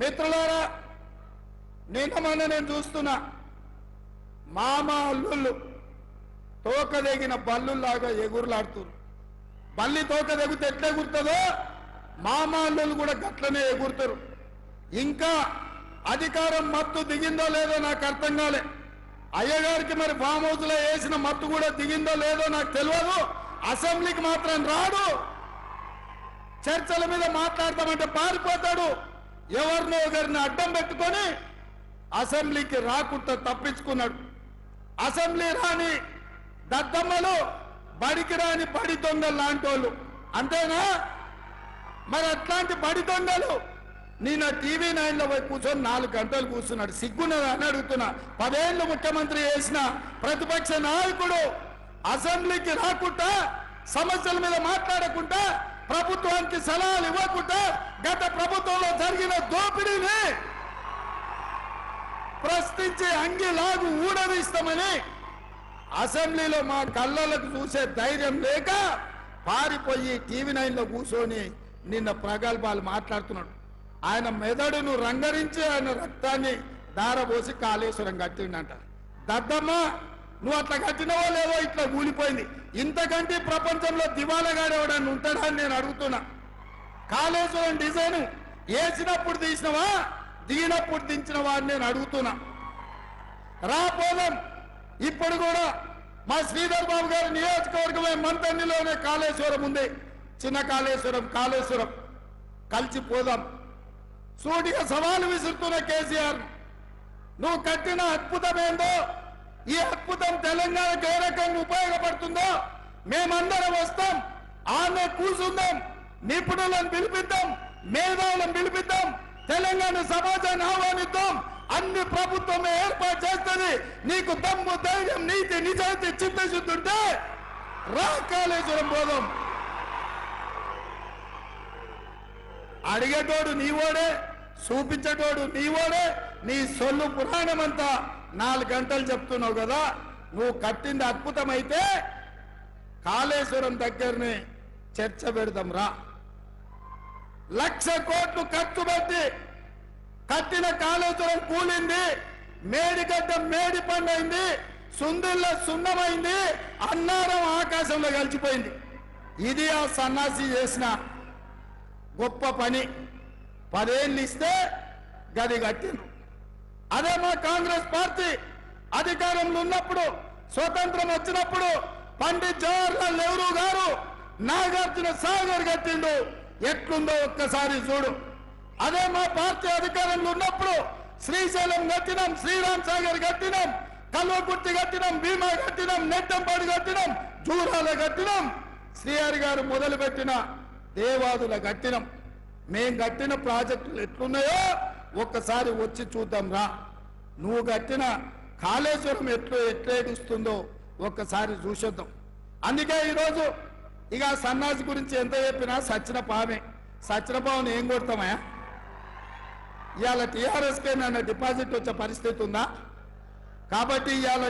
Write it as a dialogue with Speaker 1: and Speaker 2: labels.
Speaker 1: మిత్రులారా నిన్న మొన్న నేను చూస్తున్నా మామ అల్లుళ్ళు తోక తెగిన బల్లులాగా ఎగురులాడుతున్నారు బల్లి తోక తెగితే ఎట్లా ఎగురుతుందో మామ అల్లుళ్ళు కూడా గట్లనే ఎగురుతారు. ఇంకా అధికారం మత్తు దిగిందో లేదో నాకు అర్థం కాలే. అయ్యగారికి మరి ఫామ్ హౌస్లో వేసిన మత్తు కూడా దిగిందో లేదో నాకు తెలియదు అసెంబ్లీకి మాత్రం రాడు. చర్చల మీద మాట్లాడతామంటే పారిపోతాడు. ఎవరినో ఒకరిని అడ్డం పెట్టుకొని అసెంబ్లీకి రాకుండా తప్పించుకున్నాడు. అసెంబ్లీ రాని దద్దమ్మలు బడికి రాని బడి దొంగలు లాంటి వాళ్ళు అంతేనా? మరి అట్లాంటి బడి దొంగలు? నేను టీవీ నైన్లో పోయి కూర్చొని నాలుగు గంటలు కూర్చున్నాడు. సిగ్గున్నది అని అడుగుతున్నా. పదేళ్ళు ముఖ్యమంత్రి చేసిన ప్రతిపక్ష నాయకుడు అసెంబ్లీకి రాకుండా సమస్యల మీద మాట్లాడకుండా ప్రభుత్వానికి సలహాలు ఇవ్వకుండా గత ప్రభుత్వంలో జరిగిన దోపిడీని ప్రశ్నించి అంగిలాగు ఊడదీస్తామని అసెంబ్లీలో మా కళ్ళలకు చూసే ధైర్యం లేక పారిపోయి టీవీ నైన్లో కూర్చొని నిన్న ప్రగల్భాలు మాట్లాడుతున్నాడు. ఆయన మెదడును రంగరించి ఆయన రక్తాన్ని దారబోసి కాళేశ్వరం కట్టిండంట. దద్దమ్మ నువ్వు అట్లా కట్టినవో లేవో ఇట్లా కూలిపోయింది. ఇంతకంటే ప్రపంచంలో దివాలగాడేవాడని ఉంటాడా అని నేను అడుగుతున్నా. కాళేశ్వరం డిజైన్ వేసినప్పుడు తీసినవా దిగినప్పుడు దించినవా అని నేను అడుగుతున్నా. రాపోదాం ఇప్పుడు కూడా మా శ్రీధర్ బాబు గారి నియోజకవర్గమే మంతన్నిలోనే కాళేశ్వరం ఉంది. చిన్న కాళేశ్వరం కాళేశ్వరం. కలిసి పోదాం. సూటిగా సవాలు విసురుతున్న కేసీఆర్ నువ్వు కట్టిన అద్భుతమేందో ఈ అద్భుతం తెలంగాణకు ఏ రకంగా ఉపయోగపడుతుందో మేమందరం వస్తాం ఆమె కూర్చుందాం నిపుణులను పిలిపిద్దాం మేధావులను పిలిపిద్దాం తెలంగాణ సమాజాన్ని ఆహ్వానిద్దాం. అన్ని ప్రభుత్వమే ఏర్పాటు చేస్తుంది. నీకు దమ్ము ధైర్యం నీతి నిజాయితీ చిత్తశుద్ధి ఉంటే రా కాళేశ్వరం పోదాం. అడిగేటోడు నీవోడే. చూపించేటోడు నీవోడే. నీ సొల్లు పురాణం అంతా నాలుగు గంటలు చెప్తున్నావు కదా. నువ్వు కట్టింది అద్భుతమైతే కాళేశ్వరం దగ్గరనే చర్చ పెడదాం రా. లక్ష కోట్లు ఖర్చు పెట్టి కట్టిన కాళేశ్వరం కూలింది. మేడిగడ్డ మేడి పండైంది. సుందిల్ల సున్నమైంది. అన్నారం ఆకాశంలో కలిసిపోయింది. ఇది ఆ సన్నాసి చేసిన గొప్ప పని. పదేళ్ళు ఇస్తే గది కట్టిండ్రు అదే మా కాంగ్రెస్ పార్టీ అధికారంలో ఉన్నప్పుడు స్వతంత్రం వచ్చినప్పుడు పండిత్ జవహర్లాల్ నెహ్రూ గారు నాగార్జున సాగర్ కట్టిండు. ఎట్లుందో ఒక్కసారి చూడు. అదే మా పార్టీ అధికారంలో ఉన్నప్పుడు శ్రీశైలం కట్టినాం శ్రీరామ్ సాగర్ కట్టినాం కల్వకుర్తి కట్టినాం భీమా కట్టినాం నెట్టంపాడు కట్టినాం జూరాల కట్టినాం శ్రీహరి గారు మొదలుపెట్టిన దేవాదుల కట్టినాం. మేము కట్టిన ప్రాజెక్టులు ఎట్లున్నాయో ఒక్కసారి వచ్చి చూద్దాం రా నువ్వు కట్టిన కాళేశ్వరం ఎట్లు ఎట్లేడుస్తుందో ఒక్కసారి చూసేద్దాం. అందుకే ఈరోజు ఇక సన్నాసి గురించి ఎంత చెప్పినా సచ్చిన పామే సచ్చిన పావుని ఏం కొడతామయా ఇవాళ టీఆర్ఎస్కే నన్ను డిపాజిట్ వచ్చే పరిస్థితి ఉందా? కాబట్టి ఇవాళ